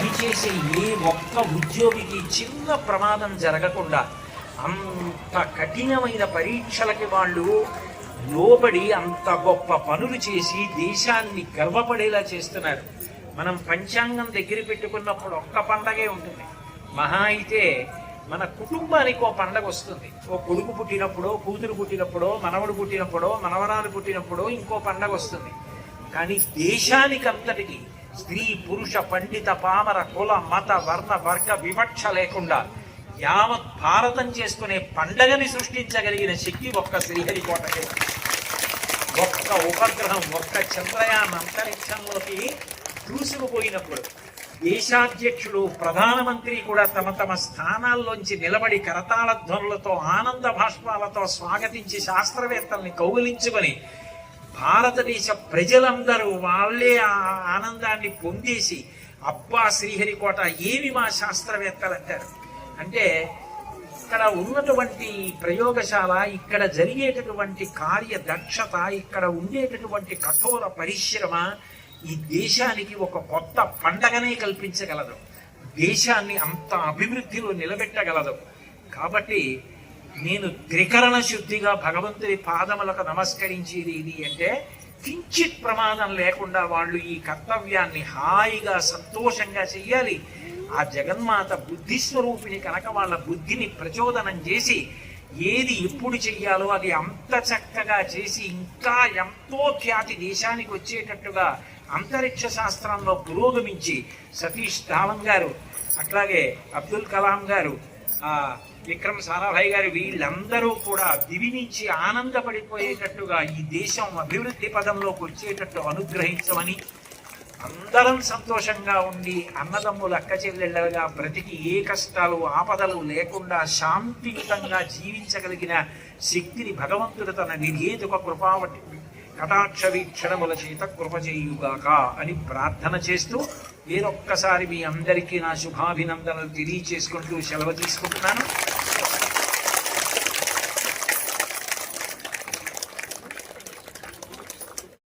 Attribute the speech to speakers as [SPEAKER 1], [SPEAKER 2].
[SPEAKER 1] పనిచేసే ఏ ఒక్క ఉద్యోగికి చిన్న ప్రమాదం జరగకుండా అంత కఠినమైన పరీక్షలకి వాళ్ళు లోబడి అంత గొప్ప పనులు చేసి దేశాన్ని గర్వపడేలా చేస్తున్నారు. మనం పంచాంగం దగ్గర పెట్టుకున్నప్పుడు ఒక్క పండగే ఉంటుంది. మహా అయితే మన కుటుంబానికి ఓ పండగ వస్తుంది. ఓ కొడుకు పుట్టినప్పుడో కూతురు పుట్టినప్పుడో మనవడు పుట్టినప్పుడో మనవరాలు పుట్టినప్పుడో ఇంకో పండగ వస్తుంది. కానీ దేశానికంతటికి స్త్రీ పురుష పండిత పామర కుల మత వర్ణ వర్గ వివక్ష లేకుండా యావత్ భారతం చేసుకునే పండగని సృష్టించగలిగిన శక్తి ఒక్క శ్రీహరికోటకే. ఒక్క ఉపగ్రహం ఒక్క చంద్రయాన్ అంతరిక్షంలోకి దూసుకుపోయినప్పుడు దేశాధ్యక్షుడు ప్రధానమంత్రి కూడా తమ తమ స్థానాల్లోంచి నిలబడి కరతాళ ధ్వనులతో ఆనంద భాష్పాలతో స్వాగతించి శాస్త్రవేత్తల్ని కౌగిలించుకొని భారతదేశ ప్రజలందరూ వాళ్ళే ఆ ఆనందాన్ని పొందేసి అబ్బా శ్రీహరికోట ఏమి మా శాస్త్రవేత్తలు అంటారు అంటే ఇక్కడ ఉన్నటువంటి ప్రయోగశాల ఇక్కడ జరిగేటటువంటి కార్య దక్షత ఇక్కడ ఉండేటటువంటి కఠోర పరిశ్రమ ఈ దేశానికి ఒక కొత్త పండగనే కల్పించగలదు. దేశాన్ని అంత అభివృద్ధిలో నిలబెట్టగలదు. కాబట్టి నేను త్రికరణ శుద్ధిగా భగవంతుడి పాదములకు నమస్కరించేది ఇది అంటే కించిత్ ప్రమాదం లేకుండా వాళ్ళు ఈ కర్తవ్యాన్ని హాయిగా సంతోషంగా చెయ్యాలి. ఆ జగన్మాత బుద్ధి స్వరూపిణి కనుక వాళ్ళ బుద్ధిని ప్రచోదనం చేసి ఏది ఎప్పుడు చెయ్యాలో అది అంత చక్కగా చేసి ఇంకా ఎంతో ఖ్యాతి దేశానికి వచ్చేటట్టుగా అంతరిక్ష శాస్త్రంలో పురోగమించి సతీష్ ధావన్ గారు అట్లాగే అబ్దుల్ కలాం గారు విక్రమ్ సారాభాయ్ గారు వీళ్ళందరూ కూడా దివినించి ఆనందపడిపోయేటట్టుగా ఈ దేశం అభివృద్ధి పదంలోకి వచ్చేటట్టు అనుగ్రహించమని అందరం సంతోషంగా ఉండి అన్నదమ్ములు అక్క చెల్లెళ్ళగా బ్రతికి ఏ కష్టాలు ఆపదలు లేకుండా శాంతియుతంగా జీవించగలిగిన శక్తిని భగవంతుడు తన నిర్హేతుక కృపావటి కటాక్ష వీక్షణముల చేత కృప చేయుగాక అని ప్రార్థన చేస్తూ వేరొక్కసారి మీ అందరికీ నా శుభాభినందనలు తెలియచేసుకుంటూ సెలవు తీసుకుంటున్నాను.